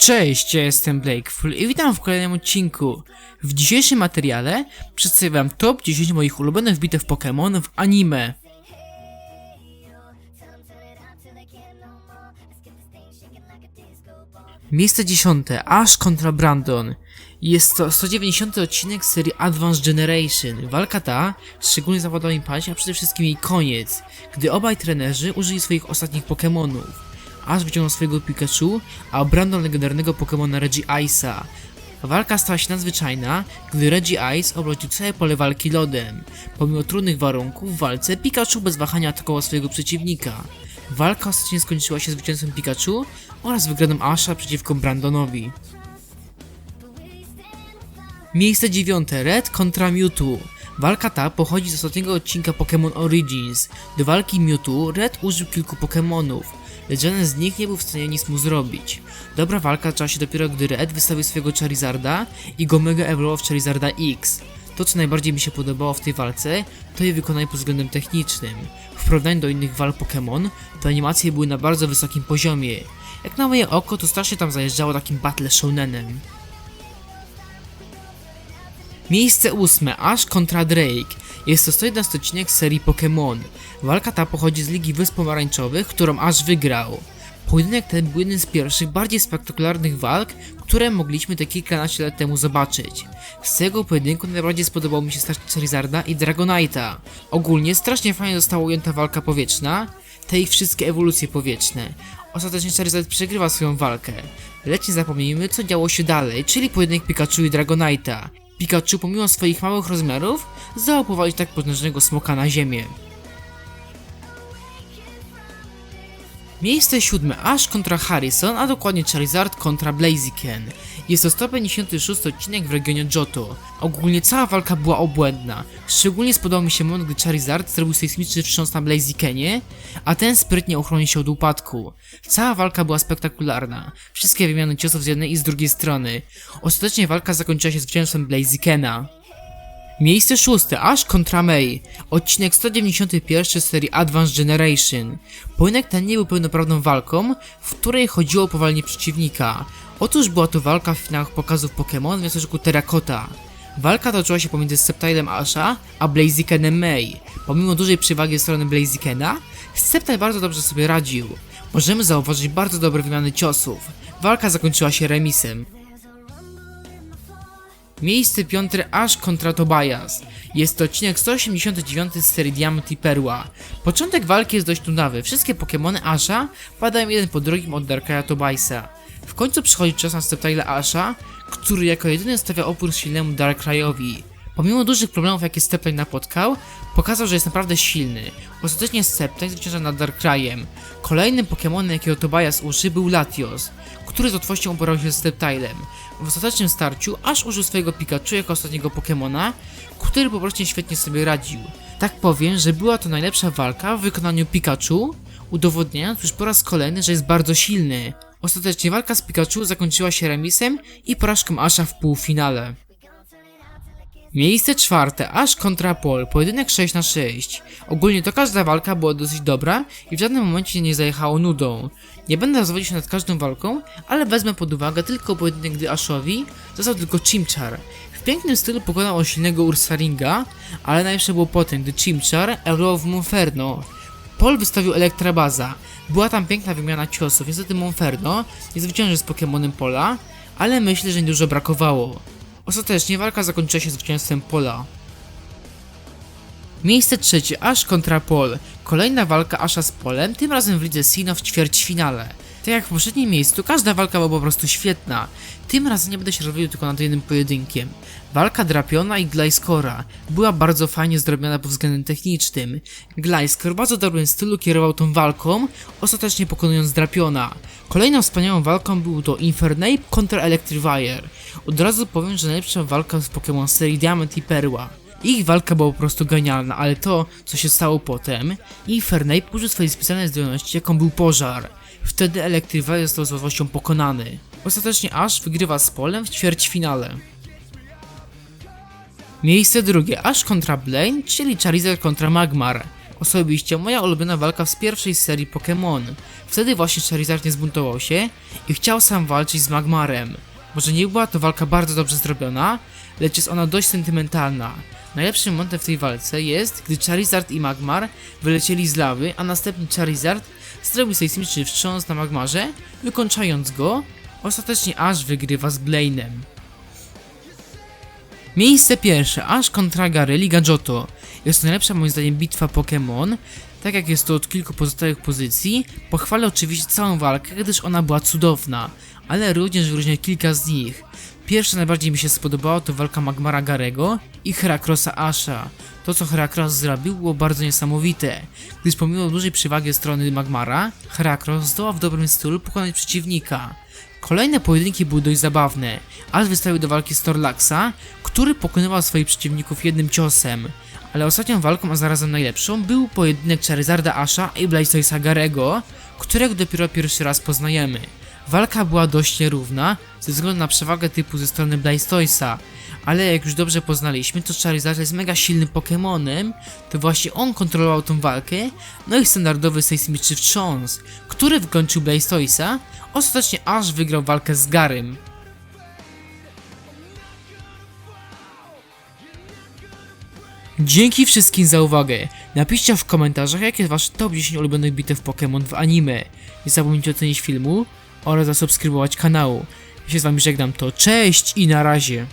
Cześć, ja jestem Blakeful i witam w kolejnym odcinku. W dzisiejszym materiale przedstawię wam top 10 moich ulubionych bitew Pokémon w anime. Miejsce 10. Ash kontra Brandon. Jest to 190 odcinek serii Advanced Generation. Walka ta szczególnie zapadła mi pamięć, a przede wszystkim jej koniec, gdy obaj trenerzy użyli swoich ostatnich Pokémonów. Ash wyciągnął swojego Pikachu, a Brandon legendarnego Pokémona Regice'a. Walka stała się nadzwyczajna, gdy Regice obrodził całe pole walki lodem. Pomimo trudnych warunków w walce, Pikachu bez wahania atakował swojego przeciwnika. Walka ostatecznie skończyła się zwycięstwem Pikachu oraz wygraną Asha przeciwko Brandonowi. Miejsce dziewiąte, Red kontra Mewtwo. Walka ta pochodzi z ostatniego odcinka Pokémon Origins. Do walki Mewtwo Red użył kilku Pokémonów, lecz żaden z nich nie był w stanie nic mu zrobić. Dobra walka zaczęła się dopiero gdy Red wystawił swojego Charizarda i go mega ewoluował w Charizarda X. To co najbardziej mi się podobało w tej walce, to jej wykonanie pod względem technicznym. W porównaniu do innych walk Pokémon, to animacje były na bardzo wysokim poziomie. Jak na moje oko, to strasznie tam zajeżdżało takim battle shounenem. Miejsce ósme, Ash kontra Drake. Jest to 111 odcinek serii Pokémon. Walka ta pochodzi z Ligi Wysp Pomarańczowych, którą Ash wygrał. Pojedynek ten był jednym z pierwszych, bardziej spektakularnych walk, które mogliśmy te kilkanaście lat temu zobaczyć. Z tego pojedynku najbardziej spodobał mi się start Charizarda i Dragonite'a. Ogólnie strasznie fajnie została ujęta walka powietrzna, te ich wszystkie ewolucje powietrzne. Ostatecznie Charizard przegrywa swoją walkę. Lecz nie zapomnijmy co działo się dalej, czyli pojedynek Pikachu i Dragonite'a. Pikachu pomimo swoich małych rozmiarów powalić tak potężnego smoka na ziemię. Miejsce siódme Ash kontra Harrison, a dokładnie Charizard kontra Blaziken. Jest to 156 odcinek w regionie Johto. Ogólnie cała walka była obłędna. Szczególnie spodobał mi się moment, gdy Charizard zrobił sejsmiczny wstrząs na Blazikenie, a ten sprytnie ochronił się od upadku. Cała walka była spektakularna. Wszystkie wymiany ciosów z jednej i z drugiej strony. Ostatecznie walka zakończyła się zwycięstwem Blazikena. Miejsce szóste, Ash kontra May. Odcinek 191 z serii Advanced Generation. Pojedynek ten nie był pełnoprawną walką, w której chodziło o powalenie przeciwnika. Otóż była to walka w finałach pokazów Pokémon w miasteczku Terracotta. Walka toczyła się pomiędzy Sceptilem Asha a Blazikenem May. Pomimo dużej przewagi ze strony Blazikena, Sceptile bardzo dobrze sobie radził. Możemy zauważyć bardzo dobre wymiany ciosów. Walka zakończyła się remisem. Miejsce piąte Ash kontra Tobias. Jest to odcinek 189 z serii Diamant i Perła. Początek walki jest dość nudawy. Wszystkie Pokémony Asha padają jeden po drugim od Darkrai Tobiasa. W końcu przychodzi czas na Sceptile Asha, który jako jedyny stawia opór silnemu Darkraiowi. Pomimo dużych problemów jakie Sceptile napotkał, pokazał, że jest naprawdę silny. Ostatecznie Sceptile zwycięża nad Darkraiem. Kolejnym Pokémonem jakiego Tobias użył był Latios, który z łatwością uporał się z Sceptilem. W ostatecznym starciu aż użył swojego Pikachu jako ostatniego Pokemona, który po prostu świetnie sobie radził. Tak powiem, że była to najlepsza walka w wykonaniu Pikachu, udowodniając już po raz kolejny, że jest bardzo silny. Ostatecznie walka z Pikachu zakończyła się remisem i porażką Asha w półfinale. Miejsce czwarte, Ash kontra Paul, pojedynek 6 na 6 Ogólnie to każda walka była dosyć dobra i w żadnym momencie nie zajechało nudą. Nie będę rozwodził się nad każdą walką, ale wezmę pod uwagę tylko pojedynek, gdy Ashowi został tylko Chimchar. W pięknym stylu pokonał on silnego Ursaringa, ale najlepsze było potem, gdy Chimchar ewoluował w Monferno. Paul wystawił Elektrabaza. Była tam piękna wymiana ciosów, niestety Monferno nie zwyciężył z Pokemonem Pola, ale myślę, że niedużo brakowało. Ostatecznie walka zakończyła się zwycięstwem Pola. Miejsce trzecie, Ash kontra Pol. Kolejna walka Asha z Polem, tym razem w lidze Sino w ćwierćfinale. Tak jak w poprzednim miejscu, każda walka była po prostu świetna. Tym razem nie będę się rozwijał tylko nad jednym pojedynkiem. Walka Drapiona i Gliscora była bardzo fajnie zrobiona pod względem technicznym. Gliscor w bardzo dobrym stylu kierował tą walką, ostatecznie pokonując Drapiona. Kolejną wspaniałą walką był to Infernape kontra Electrivire. Od razu powiem, że najlepsza walka z Pokémon serii Diamant i Perła. Ich walka była po prostu genialna, ale to, co się stało potem, Infernape użył swojej specjalnej zdolności, jaką był pożar. Wtedy Electrivire został z łatwością pokonany. Ostatecznie Ash wygrywa z Polem w ćwierćfinale. Miejsce drugie, Ash kontra Blaine, czyli Charizard kontra Magmar. Osobiście moja ulubiona walka z pierwszej serii Pokémon. Wtedy właśnie Charizard nie zbuntował się i chciał sam walczyć z Magmarem. Może nie była to walka bardzo dobrze zrobiona, lecz jest ona dość sentymentalna. Najlepszym momentem w tej walce jest, gdy Charizard i Magmar wylecieli z lawy, a następnie Charizard zrobił sejsmiczny wstrząs na Magmarze, wykończając go. Ostatecznie Ash wygrywa z Blainem. Miejsce pierwsze, Ash kontra Gary Liga Johto. Jest to najlepsza moim zdaniem bitwa Pokémon, tak jak jest to od kilku pozostałych pozycji. Pochwalę oczywiście całą walkę, gdyż ona była cudowna, ale również wyróżnię kilka z nich. Pierwsza najbardziej mi się spodobała to walka Magmara Garego i Heracrossa Asha. To co Heracross zrobił było bardzo niesamowite, gdyż pomimo dużej przewagi strony Magmara, Heracross zdołał w dobrym stylu pokonać przeciwnika. Kolejne pojedynki były dość zabawne, aż wystawił do walki Storlaxa, który pokonywał swoich przeciwników jednym ciosem. Ale ostatnią walką, a zarazem najlepszą, był pojedynek Charizarda Asha i Blastoisa Garego, którego dopiero pierwszy raz poznajemy. Walka była dość nierówna, ze względu na przewagę typu ze strony Blastoisa, ale jak już dobrze poznaliśmy, to Charizard jest mega silnym Pokemonem, to właśnie on kontrolował tą walkę, no i standardowy sejsmiczny wstrząs, który wykończył Blastoisa, ostatecznie Ash wygrał walkę z Garym. Dzięki wszystkim za uwagę. Napiszcie w komentarzach, jakie jest wasze top 10 ulubionych bitew Pokémon w anime. Nie zapomnijcie ocenić filmu oraz zasubskrybować kanału. Ja się z wami żegnam, to cześć i na razie.